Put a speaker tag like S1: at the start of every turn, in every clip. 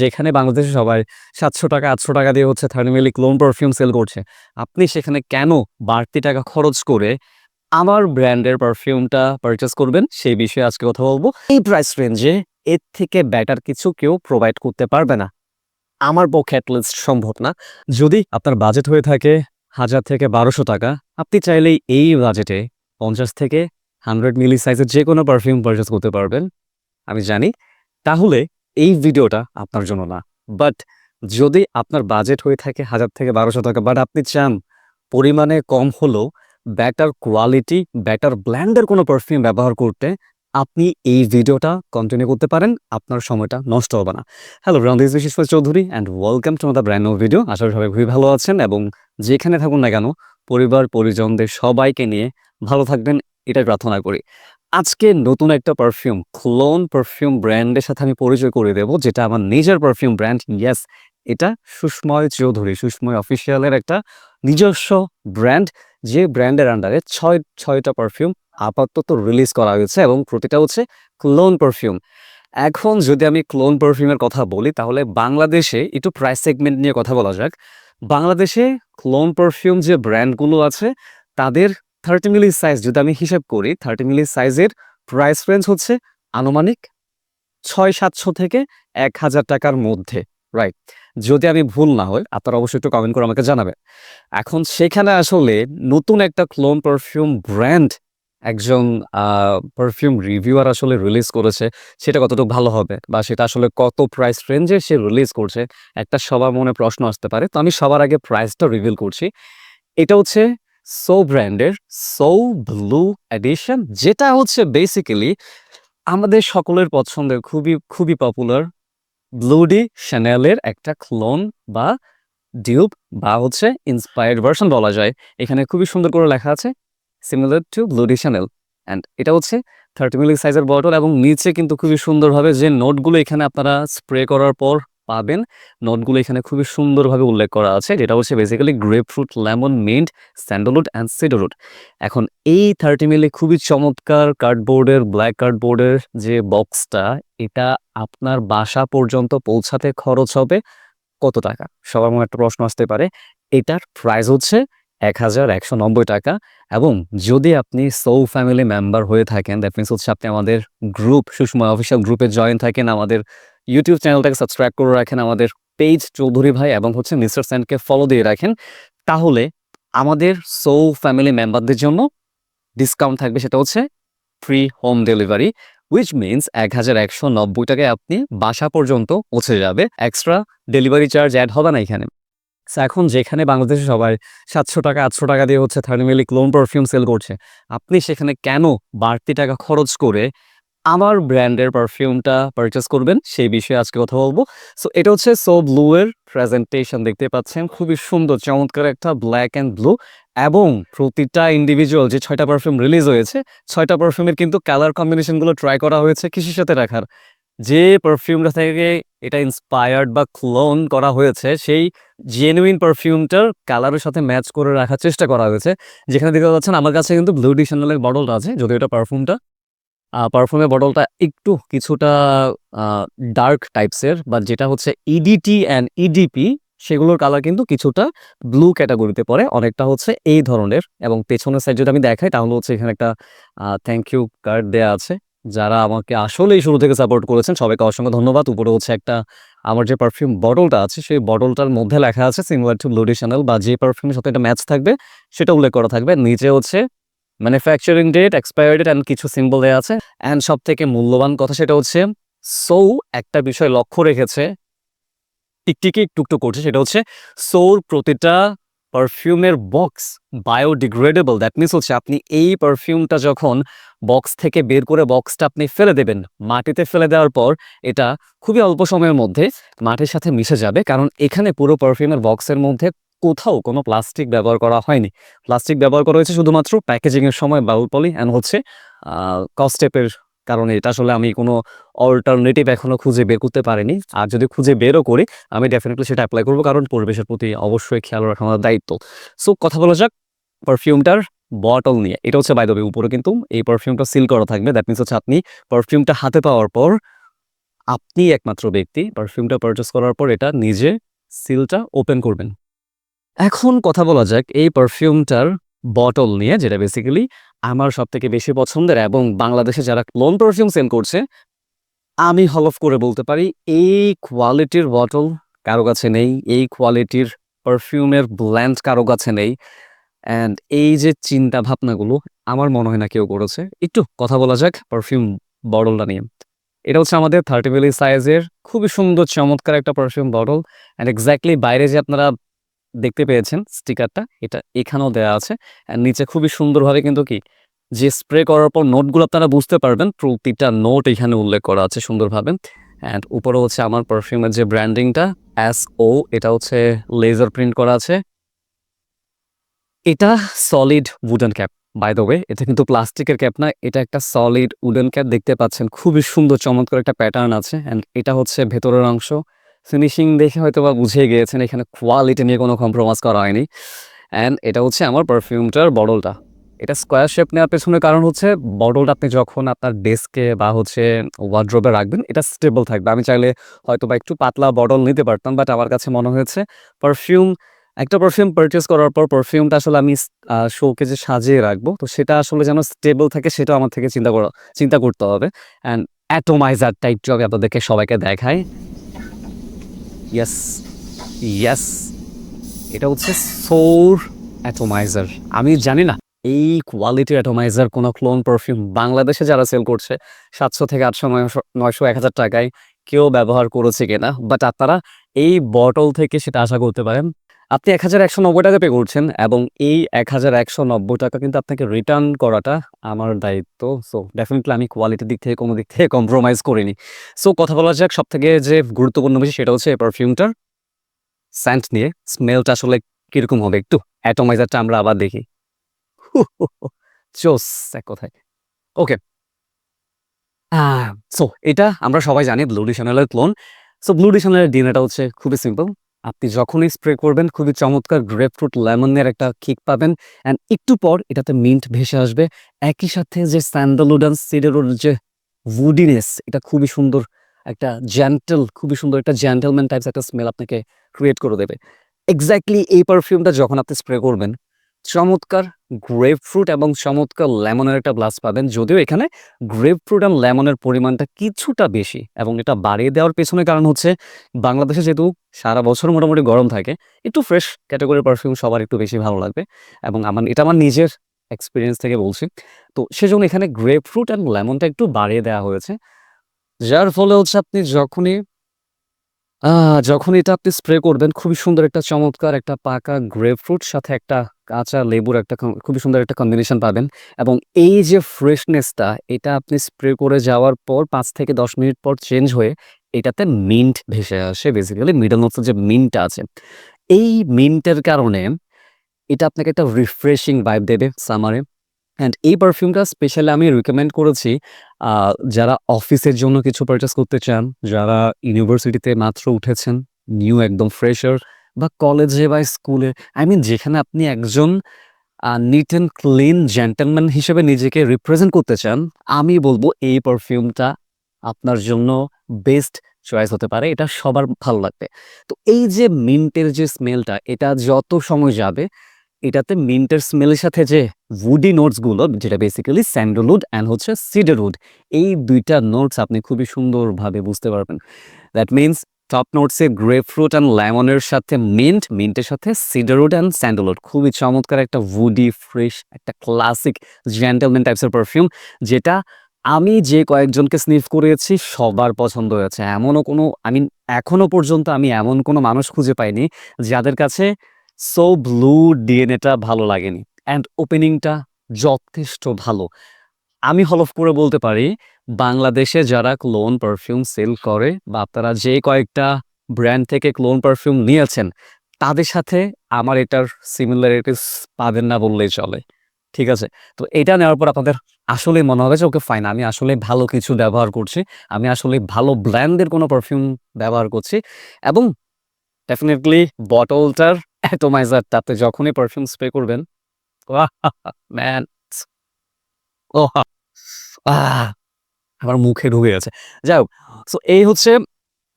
S1: যেখানে বাংলাদেশে সবাই সাতশো টাকা, আটশো টাকা দিয়ে হচ্ছে থার্মিলি লোন পারফিউম সেল করছে, আপনি সেখানে কেন বাড়তি টাকা খরচ করে আমার ব্র্যান্ডের পারফিউমটা পারচেস করবেন? সেই বিষয়ে আজকে কথা বলব। এই প্রাইস রেঞ্জে এর থেকে বেটার কিছু কেউ প্রোভাইড করতে পারবে না। আমার পক্ষে অ্যাটলিস্ট সম্ভব না। যদি আপনার বাজেট হয়ে থাকে হাজার থেকে বারোশো টাকা, আপনি চাইলেই এই বাজেটে পঞ্চাশ থেকে হান্ড্রেড মিলি সাইজের যে কোনো পারফিউম পারচেস করতে পারবেন। আমি জানি। তাহলে এই ভিডিওটা আপনার জন্য না। বাট যদি আপনার বাজেট হয়ে থাকে হাজার থেকে বারোশো টাকা বাট আপনি চান পরিমাণে কম হলেও ব্যাটার কোয়ালিটি ব্যাটার ব্ল্যান্ডের কোনো পারফিউম ব্যবহার করতে, আপনি এই ভিডিওটা কন্টিনিউ করতে পারেন, আপনার সময়টা নষ্ট হবে না। Hello Ram this Bishesh Chowdhury and welcome to the brand video আশা করি সবাই খুবই ভালো আছেন এবং যেখানে থাকুন না কেন, পরিবার, পরিজনদের সবাইকে নিয়ে ভালো থাকবেন, এটাই প্রার্থনা করি। আজকে নতুন একটা পারফিউম ক্লোন পারফিউম ব্র্যান্ডের সাথে আমি পরিচয় করে দেব, যেটা আমার নিজের পারফিউম ব্র্যান্ড ইয়েস এটা সুষময় চৌধুরী, সুষময় অফিসিয়ালের একটা নিজস্ব ব্র্যান্ড যে ব্র্যান্ডের আন্ডারে ছয়, ছয়টা পারফিউম আপাতত রিলিজ করা হয়েছে এবং প্রতিটা হচ্ছে ক্লোন পারফিউম এখন যদি আমি ক্লোন পারফিউমের কথা বলি, তাহলে বাংলাদেশে একটু প্রাইস সেগমেন্ট নিয়ে কথা বলা যাক। বাংলাদেশে ক্লোন পারফিউম যে ব্র্যান্ডগুলো আছে, তাদের থার্টি মিলি সাইজ যদি আমি হিসাব করি থার্টি মিলি সাইজের প্রাইস রেঞ্জ হচ্ছে আনুমানিক ছয় সাতশো থেকে এক হাজার টাকার মধ্যে রাইট যদি আমি ভুল না হই, আপনারা অবশ্যই একটু কমেন্ট করে আমাকে জানাবেন। এখন সেখানে আসলে নতুন একটা ক্লোন পারফিউম ব্র্যান্ড একজন পারফিউম রিভিউয়ার আসলে রিলিজ করেছে, সেটা কতটুকু ভালো হবে বা সেটা আসলে কত প্রাইস রেঞ্জে সে রিলিজ করছে, একটা সবার মনে প্রশ্ন আসতে পারে। তো আমি সবার আগে প্রাইসটা রিভিল করছি। এটা হচ্ছে সো ব্র্যান্ডের সো ব্লু এডিশন যেটা হচ্ছে বেসিক্যালি আমাদের সকলের পছন্দের খুবই খুবই পপুলার ব্লুডি শ্যানেলের একটা ক্লোন বা ডিউব বা হচ্ছে ইন্সপায়ার্ড ভার্সন বলা যায়। এখানে খুবই সুন্দর করে লেখা আছে similar to bleu de Chanel and এটা হচ্ছে থার্টি মিলি সাইজের বটল এবং নিচে কিন্তু খুবই সুন্দরভাবে যে নোটগুলো এখানে আপনারা স্প্রে করার পর পাবেন। নোটগুলো এখানে খুবই সুন্দরভাবে উল্লেখ করা আছে, যেটা হচ্ছে basically grapefruit lemon mint sandalwood and cedarwood এখন এই থার্টি মিলে খুবই চমৎকার কার্ডবোর্ডের ব্ল্যাক কার্ডবোর্ডের যে বক্সটা এটা আপনার বাসা পর্যন্ত পৌঁছাতে খরচ হবে কত টাকা? সবার মনে একটা প্রশ্ন আসতে পারে। এটার প্রাইস হচ্ছে এক হাজার একশো নব্বই টাকা এবং যদি আপনি সৌ ফ্যামিলি মেম্বার হয়ে থাকেন দ্যাট মিনস হচ্ছে আপনি আমাদের গ্রুপ সুষময় অফিসিয়াল গ্রুপে জয়েন থাকেন আমাদের ইউটিউব চ্যানেলটাকে সাবস্ক্রাইব করে রাখেন আমাদের পেজ চৌধুরী ভাই এবং হচ্ছে মিস্টার স্যান্ডকে ফলো দিয়ে রাখেন। তাহলে আমাদের সো ফ্যামিলি মেম্বারদের জন্য ডিসকাউন্ট থাকবে সেটা হচ্ছে free home delivery which means এক হাজার একশো নব্বই টাকায় আপনি বাসা পর্যন্ত পৌঁছে যাবে। এক্সট্রা ডেলিভারি চার্জ অ্যাড হবে না এখানে। এখন যেখানে বাংলাদেশে সবাই সাতশো টাকা, আটশো টাকা দিয়ে হচ্ছে থার্মিলি ক্লোন পারফিউম সেল করছে, আপনি সেখানে কেন বাড়তি টাকা খরচ করে আমার ব্র্যান্ডের পারফিউমটা পারচেস করবেন, সেই বিষয়ে আজকে কথা বলব। সো এটা হচ্ছে সো ব্লু এর প্রেজেন্টেশন দেখতে পাচ্ছেন। খুবই সুন্দর, চমৎকার একটা ব্ল্যাক অ্যান্ড ব্লু এবং প্রতিটা ইন্ডিভিজুয়াল যে ছয়টা পারফিউম রিলিজ হয়েছে, ছয়টা পারফিউমের কিন্তু কালার কম্বিনেশনগুলো ট্রাই করা হয়েছে কিসের সাথে রাখার? যে পারফিউমটা থেকে এটা ইন্সপায়ার্ড বা ক্লোন করা হয়েছে, সেই জেনুইন পারফিউমটার কালারের সাথে ম্যাচ করে রাখার চেষ্টা করা হয়েছে। যেখানে দেখতে পাচ্ছেন, আমার কাছে কিন্তু ব্লু ডিশনালের বটলটা আছে যদি এটা পারফিউমটা পারফিউমের বটলটা একটু কিছুটা ডার্ক টাইপসের বা যেটা হচ্ছে ইডিটি অ্যান্ড ইডিপি সেগুলোর কালার কিন্তু কিছুটা ব্লু ক্যাটাগরিতে পড়ে। অনেকটা হচ্ছে এই ধরনের এবং পেছনের সাইড যদি আমি দেখাই, তাহলে হচ্ছে এখানে একটা থ্যাংক ইউ কার্ড দেয়া আছে। যারা আমাকে আসলেই শুরু থেকে সাপোর্ট করেছেন, সবাইকে অসংখ্য ধন্যবাদ। উপরে হচ্ছে একটা, আমার যে পারফিউম বটলটা আছে, সেই বটলটার মধ্যে লেখা আছে সিমিলার টু ব্লুডি চ্যানেল বা যে পারফিউমের সাথে এটা ম্যাচ থাকবে, সেটা উল্লেখ করা থাকবে। নিচে হচ্ছে manufacturing date expire date and কিছু সিম্বল দেওয়া আছে। অ্যান্ড সব থেকে মূল্যবান কথা সেটা হচ্ছে, সৌ একটা বিষয় লক্ষ্য রেখেছে, টিকটিকি টুকটুক করছে, সেটা হচ্ছে, সৌর প্রতিটা পারফিউমের বক্স বায়োডিগ্রেডেবল দ্যাট মিনস হচ্ছে আপনি এই পারফিউমটা যখন বক্স থেকে বের করে বক্সটা আপনি ফেলে দেবেন, মাটিতে ফেলে দেওয়ার পর এটা খুবই অল্প সময়ের মধ্যে মাটির সাথে মিশে যাবে, কারণ এখানে পুরো পারফিউমের বক্সের মধ্যে কোথাও কোনো প্লাস্টিক ব্যবহার করা হয়নি। প্লাস্টিক ব্যবহার করা হয়েছে শুধুমাত্র প্যাকেজিংয়ের সময়, বাউল, পলি অ্যান্ড হচ্ছে কস্টেপের কারণে। এটা আসলে আমি কোনো অল্টারনেটিভ এখনও খুঁজে বের করতে পারিনি। আর যদি খুঁজে বেরও করি, আমি ডেফিনেটলি সেটা অ্যাপ্লাই করব, কারণ পরিবেশের প্রতি অবশ্যই খেয়াল রাখা আমার দায়িত্ব। সো কথা বলা যাক পারফিউমটার বটল নিয়ে। এটা হচ্ছে বাই দ্য উপরে কিন্তু এই পারফিউমটা সিল করা থাকবে। দ্যাট মিনস হচ্ছে, আপনি পারফিউমটা হাতে পাওয়ার পর আপনি একমাত্র ব্যক্তি পারফিউমটা পারচেস করার পর এটা নিজে সিলটা ওপেন করবেন। এখন কথা বলা যাক এই পারফিউমটার বটল নিয়ে, যেটা বেসিক্যালি আমার সব থেকে বেশি পছন্দের এবং বাংলাদেশে যারা ক্লোন পারফিউম সেল করছে, আমি হলফ করে বলতে পারি এই কোয়ালিটির বটল কারও কাছে নেই, এই কোয়ালিটির পারফিউমের ব্ল্যান্ড কারও কাছে নেই। অ্যান্ড এই যে চিন্তা ভাবনাগুলো আমার মনে হয় না কেউ করেছে। একটু কথা বলা যাক পারফিউম বটলটা নিয়ে। এটা হচ্ছে আমাদের থার্টি মিলি সাইজের খুবই সুন্দর, চমৎকার একটা পারফিউম বটল অ্যান্ড এক্স্যাক্টলি বাইরে যে আপনারা দেখতে পেয়েছেন স্টিকারটা, এটা এখানেও দেওয়া আছে। নিচে খুবই সুন্দরভাবে কিন্তু কি, যে স্প্রে করার পর নোটগুলো আপনারা বুঝতে পারবেন, প্রতিটা নোট এখানে উল্লেখ করা আছে সুন্দরভাবে। অ্যান্ড উপরে হচ্ছে আমার পারফিউমের যে ব্র্যান্ডিংটা এস ও এটা হচ্ছে লেজার প্রিন্ট করা আছে। এটা solid wooden cap by the way এটা কিন্তু প্লাস্টিকের ক্যাপ না, এটা একটা সলিড উডেন ক্যাপ দেখতে পাচ্ছেন, খুবই সুন্দর, চমৎকার একটা প্যাটার্ন আছে। অ্যান্ড এটা হচ্ছে ভেতরের অংশ। ফিনিশিং দেখে হয়তো বা বুঝে গিয়েছেন, এখানে কোয়ালিটি নিয়ে কোনো কম্প্রোমাইজ করা হয়নি। অ্যান্ড এটা হচ্ছে আমার পারফিউমটার বটলটা এটা স্কোয়ার শেপ নেওয়ার পেছনে কারণ হচ্ছে বটলটা আপনি যখন আপনার ডেস্কে বা হচ্ছে ওয়ার্ড্রোবে রাখবেন, এটা স্টেবল থাকবে। আমি চাইলে হয়তো বা একটু পাতলা বটল নিতে পারতাম বাট আমার কাছে মনে হয়েছে পারফিউম একটা পারফিউম পারচেস করার পর পারফিউমটা আসলে আমি শোকে যে সাজিয়ে রাখব। তো সেটা আসলে যেন স্টেবল থাকে সেটা আমার থেকে চিন্তা করা, চিন্তা করতে হবে। অ্যান্ড অ্যাটোমাইজার টাইপটি আমি আপনাদেরকে সবাইকে দেখাই। ইয়েস ইয়েস এটা হচ্ছে সৌর অ্যাটোমাইজার আমি জানি না এই কোয়ালিটির অ্যাটোমাইজার কোনো ক্লোন পারফিউম বাংলাদেশে যারা সেল করছে, সাতশো থেকে আটশো, নয়শো নয়শো, এক হাজার টাকায় কেউ ব্যবহার করেছে কিনা? বাট আপনারা এই বটল থেকে সেটা আশা করতে পারেন। আপনি এক হাজার একশো নব্বই টাকা পে করছেন এবং এই এক হাজার একশো নব্বই টাকা কিন্তু আপনাকে রিটার্ন করাটা আমার দায়িত্ব। সো ডেফিনেটলি আমি কোয়ালিটির দিক থেকে কোনো দিক থেকে কম্প্রোমাইজ করিনি। সো কথা বলা যাক সব থেকে যে গুরুত্বপূর্ণ বিষয় সেটা হচ্ছে পারফিউমটার স্যান্ট নিয়ে। স্মেলটা আসলে কীরকম হবে একটু? অ্যাটোমাইজারটা আমরা আবার দেখি। চোস এক কথায়। ওকে সো এটা আমরা সবাই জানি ব্লু ডিশনালের ক্লোন সো ব্লু ডিশনালের ডিনারটা হচ্ছে খুবই সিম্পল আপনি যখনই স্প্রে করবেন, খুবই চমৎকার গ্রেপফ্রুট লেমনের একটা কিক পাবেন অ্যান্ড একটু পর এটাতে মিন্ট ভেসে আসবে। একই সাথে যে স্যান্ডালউড অ্যান্ড সিডারউড যে উডিনেস এটা খুবই সুন্দর একটা জেন্টেল খুবই সুন্দর একটা জেন্টেলম্যান টাইপস একটা স্মেল আপনাকে ক্রিয়েট করে দেবে। এক্স্যাক্টলি এই পারফিউমটা যখন আপনি স্প্রে করবেন চমৎকার গ্রেপ ফ্রুট এবং চমৎকার লেমনের একটা গ্লাস পাবেন। যদিও এখানে গ্রেপ ফ্রুট এবং লেমনের পরিমাণটা কিছুটা বেশি এবং এটা বাড়িয়ে দেওয়ার পেছনে কারণ হচ্ছে বাংলাদেশে যেহেতু সারা বছর মোটামুটি গরম থাকে, একটু ফ্রেশ ক্যাটাগরির পারফিউম সবার একটু বেশি ভালো লাগবে এবং আমার, এটা আমার নিজের এক্সপিরিয়েন্স থেকে বলছি। তো সেজন্য এখানে গ্রেপ ফ্রুট অ্যান্ড লেমনটা একটু বাড়িয়ে দেওয়া হয়েছে। যার ফলে হচ্ছে আপনি যখনই যখন এটা আপনি স্প্রে করবেন, খুবই সুন্দর একটা চমৎকার একটা পাকা গ্রেপ ফ্রুট সাথে একটা কাঁচা লেবুর একটা খুবই সুন্দর একটা কম্বিনেশন পাবেন। এবং এই যে ফ্রেশনেসটা এটা আপনি স্প্রে করে যাওয়ার পর পাঁচ থেকে দশ মিনিট পর চেঞ্জ হয়ে এটাতে মিন্ট ভেসে আসে বেসিক্যালি মিডল নোটসের যে মিন্টটা আছে। এই মিন্টের কারণে এটা আপনাকে একটা রিফ্রেশিং ভাইব দেবে সামারে অ্যান্ড এই পারফিউমটা স্পেশালি আমি রিকমেন্ড করেছি যারা অফিসের জন্য কিছু পারচেস করতে চান, যারা ইউনিভার্সিটিতে মাত্র উঠেছেন নিউ একদম ফ্রেশার বা কলেজে বা স্কুলে আই মিন যেখানে আপনি একজন নিট অ্যান্ড ক্লিন জেন্টেলম্যান হিসেবে নিজেকে রিপ্রেজেন্ট করতে চান, আমি বলব এই পারফিউমটা আপনার জন্য বেস্ট চয়েস হতে পারে, এটা সবার ভালো লাগবে। তো এই যে মিন্টের যে স্মেলটা এটা যত সময় যাবে, এটাতে মিন্টের স্মেলের সাথে যে উডি নোটসগুলো যেটা বেসিক্যালি স্যান্ডেলউড অ্যান্ড হচ্ছে সিডারউড এই দুইটা নোটস আপনি খুবই সুন্দরভাবে বুঝতে পারবেন। দ্যাট মিনস টপ নোটসে গ্রেপ ফ্রুট অ্যান্ড লেমনের সাথে মিন্ট মিন্টের সাথে সিডারউড অ্যান্ড স্যান্ডেলউড খুবই চমৎকার একটা উডি ফ্রেশ একটা ক্লাসিক জেন্টেলম্যান টাইপসের পারফিউম যেটা আমি যে কয়েকজনকে স্নিফ করিয়েছি, সবার পছন্দ হয়েছে। এমনও কোনো আই মিন এখনও পর্যন্ত আমি এমন কোনো মানুষ খুঁজে পাইনি যাদের কাছে সো ব্লু ডিএনএটা ভালো লাগেনি। অ্যান্ড ওপেনিংটা যথেষ্ট ভালো। আমি হলফ করে বলতে পারি বাংলাদেশে যারা ক্লোন পারফিউম সেল করে বা আপনারা যে কয়েকটা ব্র্যান্ড থেকে ক্লোন পারফিউম নিয়েছেন, তাদের সাথে আমার এটার সিমিলারিটিস পাবেন না বললেই চলে। ঠিক আছে? তো এটা নেওয়ার পর আপনাদের আসলে মনে হবে যে, ওকে ফাইন আমি আসলে ভালো কিছু ব্যবহার করছি। আমি আসলে ভালো ব্র্যান্ডের কোনো পারফিউম ব্যবহার করছি এবং ডেফিনেটলি বটলটার অ্যাটোমাইজারটা আপনি যখনই পারফিউম স্প্রে করবেন ম্যান ও আহ আমার মুখে ঢুকে গেছে। যাই হোক সো এই হচ্ছে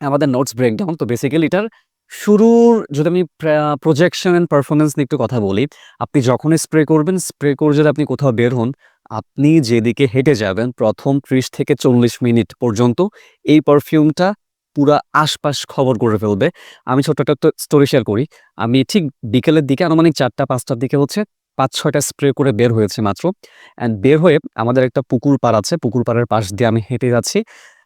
S1: আমাদের নোটস ব্রেকডাউন তো বেসিক্যালি এটার শুরুর যদি আমি প্রজেকশন অ্যান্ড পারফরমেন্স নিয়ে একটু কথা বলি, আপনি যখনই স্প্রে করবেন স্প্রে করে যদি আপনি কোথাও বের হন, আপনি যেদিকে হেঁটে যাবেন, প্রথম ত্রিশ থেকে চল্লিশ মিনিট পর্যন্ত এই পারফিউমটা পুরা আশপাশ খবর করে ফেলবে। আমি ছোট্ট একটা স্টোরি শেয়ার করি। আমি ঠিক বিকেলের দিকে, আনুমানিক চারটা, পাঁচটার দিকে হচ্ছে পাঁচ ছয়টা স্প্রে করে বের হয়েছে মাত্র। অ্যান্ড বের হয়ে আমাদের একটা পুকুর পাড় আছে, পুকুর পাড়ের পাশ দিয়ে আমি হেঁটে যাচ্ছি।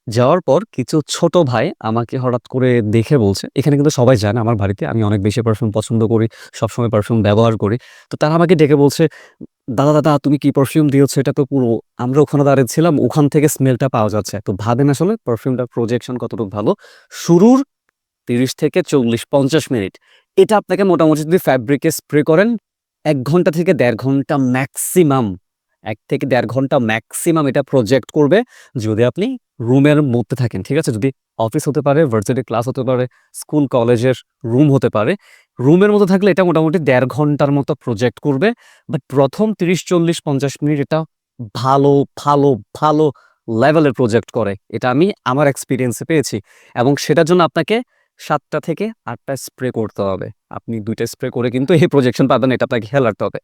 S1: যাওয়ার পর কিছু ছোট ভাই আমাকে হঠাৎ করে দেখে বলছে, এখানে কিন্তু সবাই জানে আমার বাড়িতে, আমি অনেক বেশি পারফিউম পছন্দ করি, সবসময় পারফিউম ব্যবহার করি। তো তারা আমাকে ডেকে বলছে, দাদা দাদা, তুমি কি পারফিউম দিয়েছ? এটা তো পুরো, আমরা ওখানে দাঁড়িয়েছিলাম ওখান থেকে স্মেলটা পাওয়া যাচ্ছে। তো ভাবেন আসলে পারফিউমটার প্রজেকশন কতটুকু ভালো? শুরুর তিরিশ থেকে চল্লিশ, পঞ্চাশ মিনিট। এটা আপনাকে মোটামুটি যদি ফ্যাব্রিকে স্প্রে করেন এক ঘণ্টা থেকে দেড় ঘণ্টা ম্যাক্সিমাম এক থেকে দেড় ঘণ্টা ম্যাক্সিমাম এটা প্রজেক্ট করবে যদি আপনি রুমের মধ্যে থাকেন, ঠিক আছে? যদি অফিস হতে পারে ভার্সিটি ক্লাস হতে পারে স্কুল কলেজের রুম হতে পারে, রুমের মধ্যে থাকলে এটা মোটামুটি দেড় ঘণ্টার মতো প্রজেক্ট করবে। বাট প্রথম তিরিশ, চল্লিশ, পঞ্চাশ মিনিট এটা ভালো ভালো ভালো লেভেলের প্রজেক্ট করে। এটা আমি আমার এক্সপিরিয়েন্সে পেয়েছি এবং সেটার জন্য আপনাকে সাতটা থেকে আটটা স্প্রে করতে হবে। আপনি দুইটা স্প্রে করে কিন্তু এই প্রজেকশন পাবেন, এটা আপনাকে খেয়াল রাখতে হবে।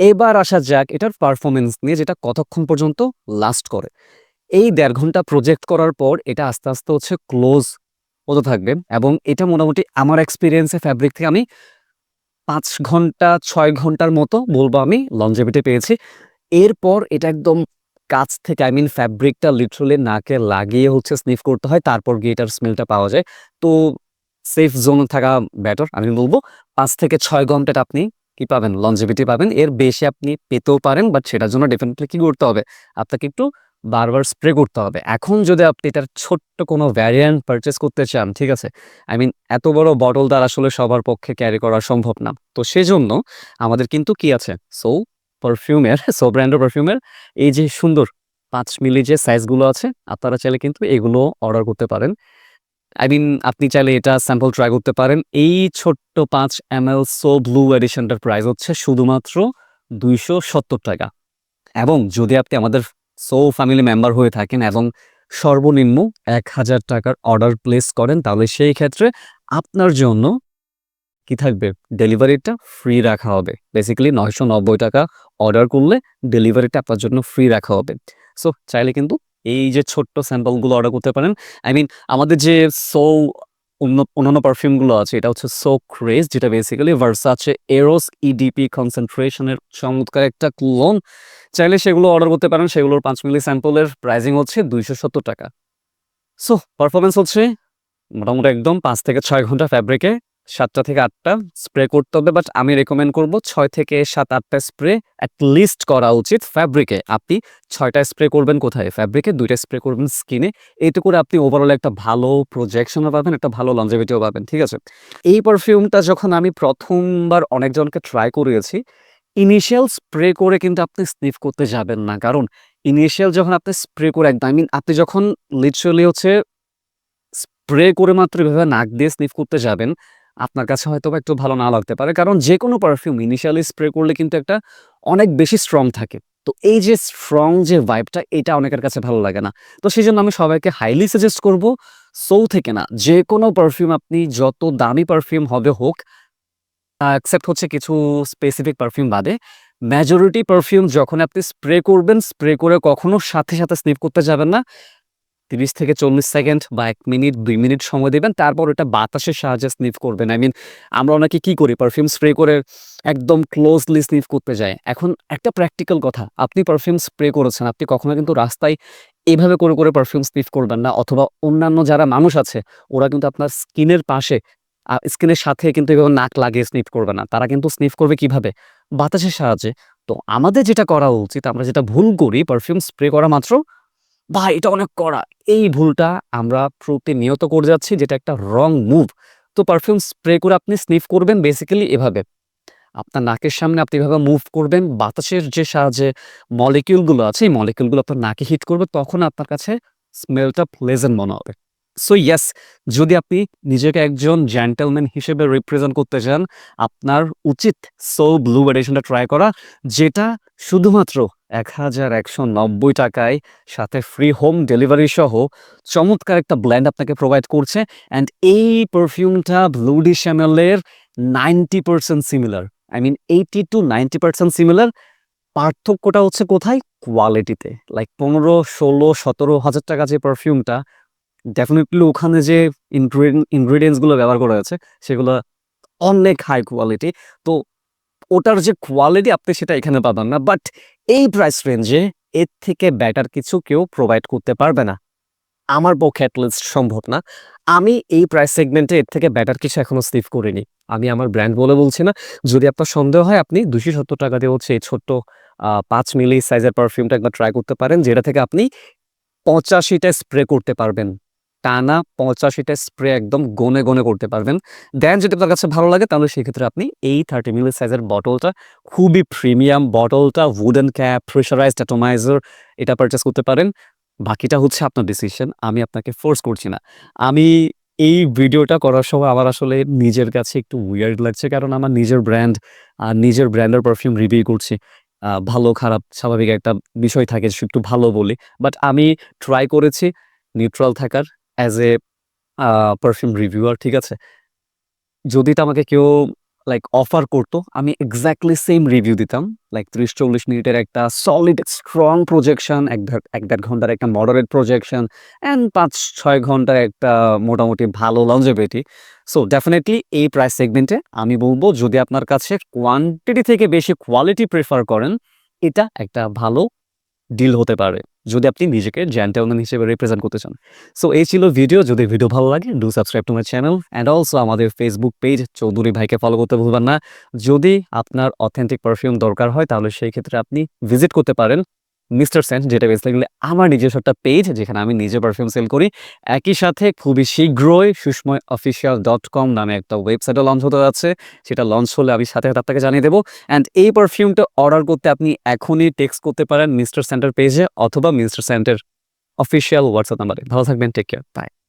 S1: এবার আসা যাক, এটার পারফরমেন্স নিয়ে যেটা কতক্ষণ পর্যন্ত লাস্ট করে। এই দেড় ঘণ্টা প্রজেক্ট করার পর এটা আস্তে আস্তে হচ্ছে ক্লোজ হতে থাকবে এবং এটা মোটামুটি আমার এক্সপিরিয়েন্সে ফ্যাব্রিক থেকে আমি পাঁচ ঘণ্টা, ছয় ঘণ্টার মতো বলব আমি লঞ্জেভিটি পেয়েছি। এরপর এটা একদম কাছ থেকে আই মিন ফ্যাব্রিকটা লিটারালি নাকে লাগিয়ে হচ্ছে স্নিফ করতে হয়, তারপর গিয়ে এটার স্মেলটা পাওয়া যায়। তো সেফ জোন থাকা বেটার আমি বলব। পাঁচ থেকে ছয় ঘন্টাটা আপনি কি পাবেন? লঞ্জেভিটি পাবেন। এর বেশি আপনি পেতেও পারেন বাট সেটার জন্য ডেফিনেটলি কি করতে হবে? আপনাকে একটু বারবার স্প্রে করতে হবে। এখন যদি আপনি এটার ছোট্ট কোনো ভ্যারিয়েন্ট পারচেস করতে চান, ঠিক আছে? আই মিন এত বড় বটল দ্বারা আসলে সবার পক্ষে ক্যারি করা সম্ভব না। তো সেজন্য আমাদের কিন্তু কি আছে? সো পারফিউমের সো ব্র্যান্ডের পারফিউমের এই যে সুন্দর পাঁচ মিলি যে সাইজগুলো আছে, আপনারা চাইলে কিন্তু এগুলো অর্ডার করতে পারেন। আই মিন আপনি চাইলে এটা স্যাম্পল ট্রাই করতে পারেন। এই ছোট্ট পাঁচ এম এল সো ব্লু এডিশনটার প্রাইস হচ্ছে শুধুমাত্র দুইশো সত্তর টাকা। এবং যদি আপনি আমাদের সো ফ্যামিলি মেম্বার হয়ে থাকেন এবং সর্বনিম্ন এক হাজার টাকার অর্ডার প্লেস করেন, তাহলে সেই ক্ষেত্রে আপনার জন্য কি থাকবে? ডেলিভারিটা ফ্রি রাখা হবে। বেসিক্যালি নয়শো নব্বই টাকা অর্ডার করলে ডেলিভারিটা আপনার জন্য ফ্রি রাখা হবে। সো চাইলে কিন্তু এই যে ছোট্ট স্যাম্পলগুলো অর্ডার করতে পারেন। আই মিন আমাদের যে সো অন্য, অন্যান্য পারফিউমগুলো আছে, এটা হচ্ছে সো ক্রেজ যেটা বেসিক্যালি ভার্সা আছে এরোস ইডিপি কনসেন্ট্রেশনের চমৎকার একটা ক্লোন চাইলে সেগুলো অর্ডার করতে পারেন, সেগুলোর পাঁচ মিলি স্যাম্পলের প্রাইজিং হচ্ছে দুইশো সত্তর টাকা। সো পারফরমেন্স হচ্ছে মোটামুটি একদম পাঁচ থেকে ছয় ঘণ্টা ফ্যাব্রিকে সাতটা থেকে আটটা স্প্রে করতে হবে বাট আমি রেকমেন্ড করব ছয় থেকে সাত, আটটা স্প্রে লিস্ট করা উচিত ফ্যাব্রিকে আপনি ছয়টা স্প্রে করবেন কোথায়? ফ্যাব্রিকে দুইটা স্প্রে করবেন স্কিনে এতে করে আপনি ওভারঅল একটা ভালো প্রজেকশনও পাবেন, একটা ভালো লঞ্জেভিটিও পাবেন, ঠিক আছে? এই পারফিউমটা যখন আমি প্রথমবার অনেকজনকে ট্রাই করিয়েছি ইনিশিয়াল স্প্রে করে কিন্তু আপনি স্নিফ করতে যাবেন না। কারণ ইনিশিয়াল যখন আপনি স্প্রে করে একদম আই মিন আপনি যখন লিটারালি হচ্ছে স্প্রে করে মাত্র এভাবে নাক দিয়ে স্নিফ করতে যাবেন আপনার কাছে হয়তো বা একটু ভালো না লাগতে পারে। কারণ যে কোনো পারফিউম ইনিশিয়ালি স্প্রে করলে কিন্তু একটা অনেক বেশি স্ট্রং থাকে। তো এই যে স্ট্রং যে ভাইবটা এটা অনেকের কাছে ভালো লাগে না। তো সেই জন্য আমি সবাইকে হাইলি সাজেস্ট করব সো থেকে না যে কোনো পারফিউম আপনি যত দামি পারফিউম হবে হোক অ্যাকসেপ্ট হচ্ছে কিছু স্পেসিফিক পারফিউম বাদে মেজরিটি পারফিউম যখন আপনি স্প্রে করবেন স্প্রে করে কখনো সাথে সাথে স্নিপ করতে যাবেন না। তিরিশ থেকে চল্লিশ সেকেন্ড বা এক মিনিট, দুই মিনিট সময় দেবেন। তারপর এটা বাতাসের সাহায্যে স্নিফ করবেন। আই মিন আমরা অনেকে কি করি? পারফিউম স্প্রে করে একদম ক্লোজলি স্নিফ করতে যায় এখন একটা প্র্যাকটিক্যাল কথা, আপনি পারফিউম স্প্রে করেছেন, আপনি কখনো কিন্তু রাস্তায় এভাবে করে করে পারফিউম স্নিফ করবেন না। অথবা অন্যান্য যারা মানুষ আছে, ওরা কিন্তু আপনার স্কিনের পাশে স্কিনের সাথে কিন্তু এভাবে নাক লাগিয়ে স্নিফ করবে না। তারা কিন্তু স্নিফ করবে কীভাবে? বাতাসের সাহায্যে। তো আমাদের যেটা করা উচিত, আমরা যেটা ভুল করি পারফিউম স্প্রে করা মাত্র ভাই, এটা অনেক করা এই ভুলটা আমরা প্রতিনিয়ত করে যাচ্ছি, যেটা একটা রং মুভ তো পারফিউম স্প্রে করে আপনি স্নিফ করবেন বেসিক্যালি এভাবে। আপনার নাকের সামনে আপনি এভাবে মুভ করবেন, বাতাসের যে সাহায্যে মলিকিউলগুলো আছে, এই মলিকিউলগুলো আপনার নাকে হিট করবে, তখন আপনার কাছে স্মেলটা প্লেজেন্ট মনে হবে। সো ইয়েস যদি আপনি নিজেকে একজন জেন্টেলম্যান হিসেবে রিপ্রেজেন্ট করতে চান, আপনার উচিত সো ব্লু এডিশনটা ট্রাই করা, যেটা শুধুমাত্র এক হাজার একশো নব্বই টাকায় সাথে ফ্রি হোম ডেলিভারি সহ চমৎকার একটা ব্ল্যান্ড আপনাকে প্রোভাইড করছে অ্যান্ড এই পারফিউমটা ব্লুডি শ্যামেলের ninety percent similar I mean eighty two ninety percent similar পার্থক্যটা হচ্ছে কোথায়? কোয়ালিটিতে লাইক পনেরো, ষোলো, সতেরো হাজার টাকা যে পারফিউমটা ডেফিনেটলি ওখানে যে ইনগ্রিডিয়েন্টসগুলো ব্যবহার করা হয়েছে, সেগুলো অনেক হাই কোয়ালিটি তো ওটার যে কোয়ালিটি আপনি সেটা এখানে পাবেন না বাট এই প্রাইস রেঞ্জে এর থেকে বেটার কিছু কেউ প্রোভাইড করতে পারবে না। আমার পক্ষে অ্যাটলিস্ট সম্ভব না। আমি এই প্রাইস সেগমেন্টে এর থেকে বেটার কিছু এখনও সিভ করিনি। আমি আমার ব্র্যান্ড বলে বলছি না, যদি আপনার সন্দেহ হয় আপনি দুশো সত্তর টাকা দিয়ে হচ্ছে এই ছোট্ট পাঁচ মিলি সাইজের পারফিউমটা একবার ট্রাই করতে পারেন, যেটা থেকে আপনি পঁচাশিটা স্প্রে করতে পারবেন। টানা পঁচাশিটা স্প্রে একদম গনে গনে করতে পারবেন। দেন যদি আপনার কাছে ভালো লাগে, তাহলে সেক্ষেত্রে আপনি এই থার্টি মিলি সাইজের বটলটা খুবই প্রিমিয়াম বটলটা উডেন ক্যাপ প্রেশারাইজড অ্যাটোমাইজার এটা পারচেস করতে পারেন। বাকিটা হচ্ছে আপনার ডিসিশন আমি আপনাকে ফোর্স করছি না। আমি এই ভিডিওটা করার সময় আমার আসলে নিজের কাছে একটু উইয়ার্ড লাগছে, কারণ আমার নিজের ব্র্যান্ড আর নিজের ব্র্যান্ডের পারফিউম রিভিউ করছি। ভালো, খারাপ, স্বাভাবিক একটা বিষয় থাকে একটু ভালো বলি। বাট আমি ট্রাই করেছি নিউট্রাল থাকার। অ্যাজ এ পারফিউম রিভিউয়ার ঠিক আছে? যদি এটা আমাকে কেউ লাইক অফার করতো, আমি এক্স্যাক্টলি সেম রিভিউ দিতাম। লাইক ত্রিশ চল্লিশ মিনিটের একটা সলিড স্ট্রং প্রজেকশন এক এক দেড় ঘণ্টার একটা মডারেট প্রজেকশন অ্যান্ড পাঁচ ছয় ঘণ্টার একটা মোটামুটি ভালো লঞ্জেবিলিটি সো ডেফিনেটলি এই প্রাইস সেগমেন্টে আমি বলব, যদি আপনার কাছে কোয়ান্টিটি থেকে বেশি কোয়ালিটি প্রেফার করেন, এটা একটা ভালো ডিল হতে পারে। যদি আপনি নিজেকে জ্যান্টেলম্যান হিসেবে রিপ্রেজেন্ট করতে চান। সো এই ছিল ভিডিও যদি ভিডিও ভালো লাগে do subscribe to my channel and also আমাদের ফেসবুক পেজ চৌধুরী ভাইকে ফলো করতে ভুলবেন না। যদি আপনার অথেন্টিক পারফিউম দরকার হয়, তাহলে সেই ক্ষেত্রে আপনি ভিজিট করতে পারেন। মিস্টার সেন্ট, যেটা বেসিক্যালি আমার নিজস্ব একটা পেজ যেখানে আমি নিজে পারফিউম সেল করি। একই সাথে খুবই শীঘ্রই সুষময় অফিসিয়াল ডট কম নামে একটা ওয়েবসাইটও লঞ্চ হতে যাচ্ছে। সেটা লঞ্চ হলে আমি সাথে সাথে আপনাকে জানিয়ে দেবো। অ্যান্ড এই পারফিউমটা অর্ডার করতে আপনি এখনই টেক্সট করতে পারেন মিস্টার সেন্টার পেজে অথবা মিস্টার সেন্টার অফিসিয়াল হোয়াটসঅ্যাপ নাম্বারে ভালো থাকবেন টেক কেয়ার বাই